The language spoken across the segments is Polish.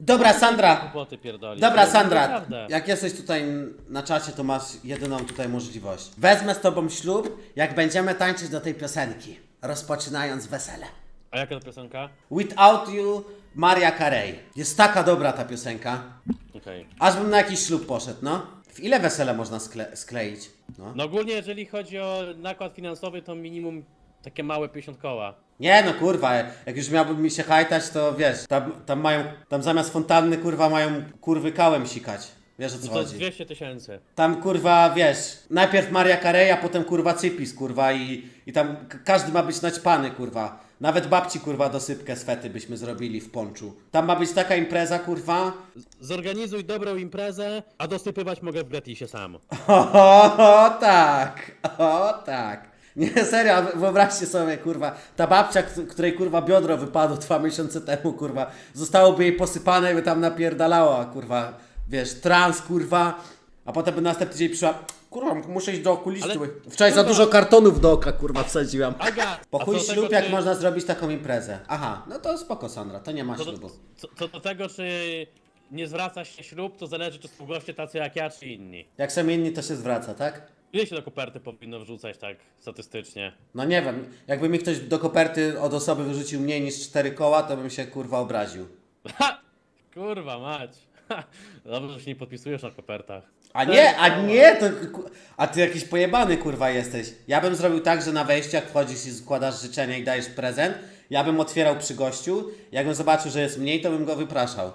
Dobra, Sandra. Głupoty pierdoli. Dobra, To Sandra, naprawdę. jak jesteś tutaj na czacie, to masz jedyną tutaj możliwość. Wezmę z tobą ślub, jak będziemy tańczyć do tej piosenki, rozpoczynając wesele. A jaka to piosenka? Without You, Maria Carey. Jest taka dobra ta piosenka. Okej. Aż bym na jakiś ślub poszedł, no. W ile wesele można skle skleić? No. No ogólnie jeżeli chodzi o nakład finansowy, to minimum takie małe 50 koła. Nie no kurwa, jak już miałbym mi się hajtać, to wiesz, tam, tam mają, tam zamiast fontanny kurwa mają kurwy kałem sikać. Wiesz o co No to chodzi? 200 tysięcy. Tam kurwa, wiesz, najpierw Maria Carey, a potem kurwa Cypis, kurwa i, i tam k- każdy ma być naćpany, kurwa. Nawet babci, kurwa, dosypkę z fety byśmy zrobili w ponczu. Tam ma być taka impreza, kurwa. Zorganizuj dobrą imprezę, a dosypywać mogę w gratisie sam. O, tak, o tak. Nie, serio, wyobraźcie sobie, kurwa, ta babcia, której, kurwa, biodro wypadło dwa miesiące temu, kurwa, zostałoby jej posypane i by tam napierdalała, kurwa, wiesz, trans, kurwa, a potem by następny dzień przyszła, kurwa, muszę iść do okulisty. Ale, Wczoraj za kurwa- dużo kartonów do oka, kurwa, wsadziłam. Aga! Po chuj do ślub, tego, jak czy- można zrobić taką imprezę. Aha, no to spoko, Sandra, to nie ma Co do, ślubu. co, co do tego, czy nie zwraca się ślub, to zależy, czy są goście tacy jak ja, czy inni. Jak są inni, to się zwraca, tak? Ile się do koperty powinno wrzucać tak statystycznie? No nie wiem, jakby mi ktoś do koperty od osoby wyrzucił mniej niż cztery koła, to bym się, kurwa, obraził. Ha! Kurwa mać. Ha! Dobrze, że się nie podpisujesz na kopertach. A nie, a nie, to. ku- A ty jakiś pojebany kurwa jesteś. Ja bym zrobił tak, że na wejściu, jak wchodzisz i składasz życzenia i dajesz prezent, ja bym otwierał przy gościu. Jakbym zobaczył, że jest mniej, to bym go wypraszał.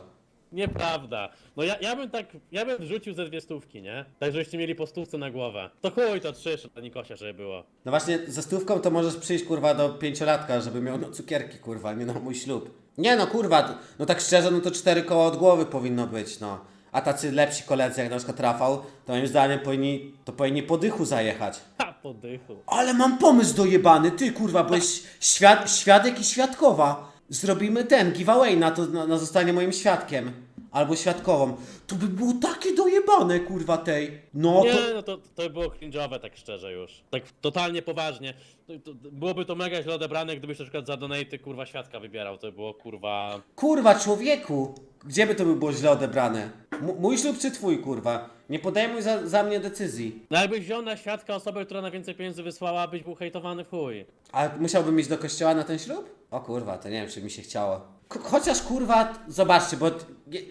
Nieprawda. No ja, ja bym tak, ja bym wrzucił ze dwie stówki, nie? Tak żebyście mieli po stówce na głowę. To chuj, to trzy, to Nikosia, żeby było. No właśnie, ze stówką to możesz przyjść kurwa do pięciolatka, żeby miał no cukierki kurwa, nie na mój ślub. Nie no kurwa, no tak szczerze, no to cztery koła od głowy powinno być, no. A tacy lepsi koledzy, jak na przykład Rafał, to moim zdaniem powinni, to powinni po dychu zajechać. Ha, po dychu. Ale mam pomysł dojebany, ty kurwa, byłeś świad świadek i świadkowa. Zrobimy ten giveaway na to, na, na zostanie moim świadkiem. Albo świadkową. To by było takie dojebane, kurwa, tej. No Nie, to... no to, to by było cringe'owe tak szczerze już. Tak totalnie poważnie. To, to, byłoby to mega źle odebrane, gdybyś na przykład za donaty kurwa świadka wybierał. To by było kurwa... Kurwa, człowieku! Gdzie by to by było źle odebrane? M mój ślub czy twój, kurwa? Nie podejmuj za, za mnie decyzji. No jakbyś wziął na świadka osobę, która najwięcej pieniędzy wysłała, byś był hejtowany w chuj. A musiałbym iść do kościoła na ten ślub? O kurwa, to nie wiem, czy mi się chciało. Chociaż kurwa, zobaczcie, bo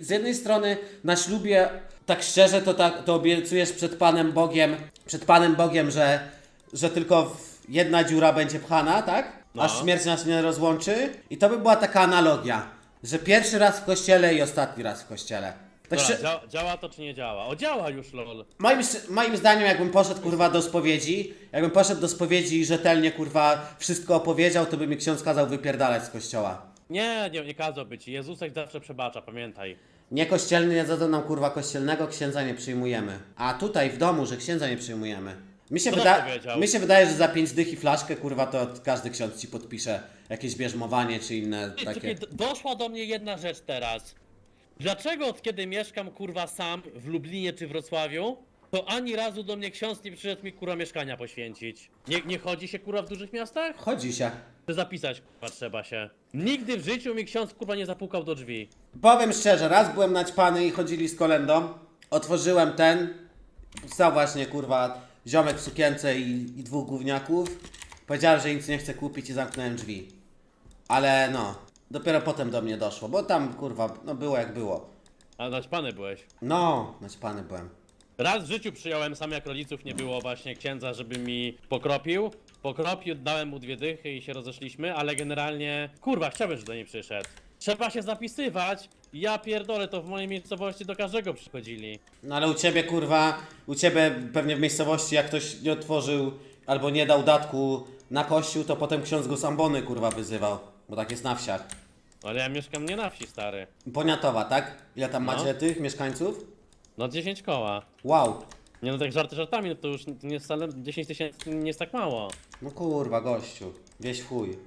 z jednej strony na ślubie, tak szczerze, to, tak, to obiecujesz przed Panem Bogiem, przed Panem Bogiem, że, że tylko w- jedna dziura będzie pchana, tak? No. Aż śmierć nas nie rozłączy. I to by była taka analogia, że pierwszy raz w kościele i ostatni raz w kościele. Tak Dobra, szczerze, dzia działa to czy nie działa? O, działa już, lol. Moim, moim zdaniem, jakbym poszedł kurwa do spowiedzi, jakbym poszedł do spowiedzi i rzetelnie kurwa wszystko opowiedział, to by mi ksiądz kazał wypierdalać z kościoła. Nie, nie, nie kazał ci. Jezusek zawsze przebacza, pamiętaj. Nie kościelny nie dadzą nam kurwa kościelnego, księdza nie przyjmujemy. A tutaj w domu, że księdza nie przyjmujemy. Mi się, Kto wyda powiedział? mi się wydaje, że za pięć dych i flaszkę kurwa to każdy ksiądz ci podpisze jakieś bierzmowanie czy inne Ty, takie. czekaj, d- doszła do mnie jedna rzecz teraz. Dlaczego od kiedy mieszkam kurwa sam w Lublinie czy Wrocławiu, to ani razu do mnie ksiądz nie przyszedł mi kurwa mieszkania poświęcić? Nie, nie chodzi się kurwa w dużych miastach? Chodzi się. Czy zapisać kurwa trzeba się? Nigdy w życiu mi ksiądz kurwa nie zapukał do drzwi. Powiem szczerze, raz byłem naćpany i chodzili z kolendą. Otworzyłem ten. Stał właśnie kurwa ziomek w sukience i, i dwóch gówniaków. Powiedziałem, że nic nie chcę kupić i zamknąłem drzwi. Ale no, dopiero potem do mnie doszło, bo tam kurwa, no było jak było. A naćpany byłeś. No, naćpany byłem. Raz w życiu przyjąłem sam jak rodziców nie było właśnie księdza, żeby mi pokropił. Pokropił, dałem mu dwie dychy i się rozeszliśmy, ale generalnie kurwa, chciałbym, żeby do niej przyszedł. Trzeba się zapisywać. Ja pierdolę, to w mojej miejscowości do każdego przychodzili. No ale u ciebie kurwa, u ciebie pewnie w miejscowości jak ktoś nie otworzył albo nie dał datku na kościół, to potem ksiądz go z ambony kurwa wyzywał. Bo tak jest na wsiach. Ale ja mieszkam nie na wsi, stary. Poniatowa, tak? Ile tam No. macie tych mieszkańców? No 10 koła. Wow. Nie no tak żarty żartami, no to już nie wcale 10 tysięcy nie jest tak mało. No kurwa, gościu. Wieś w chuj.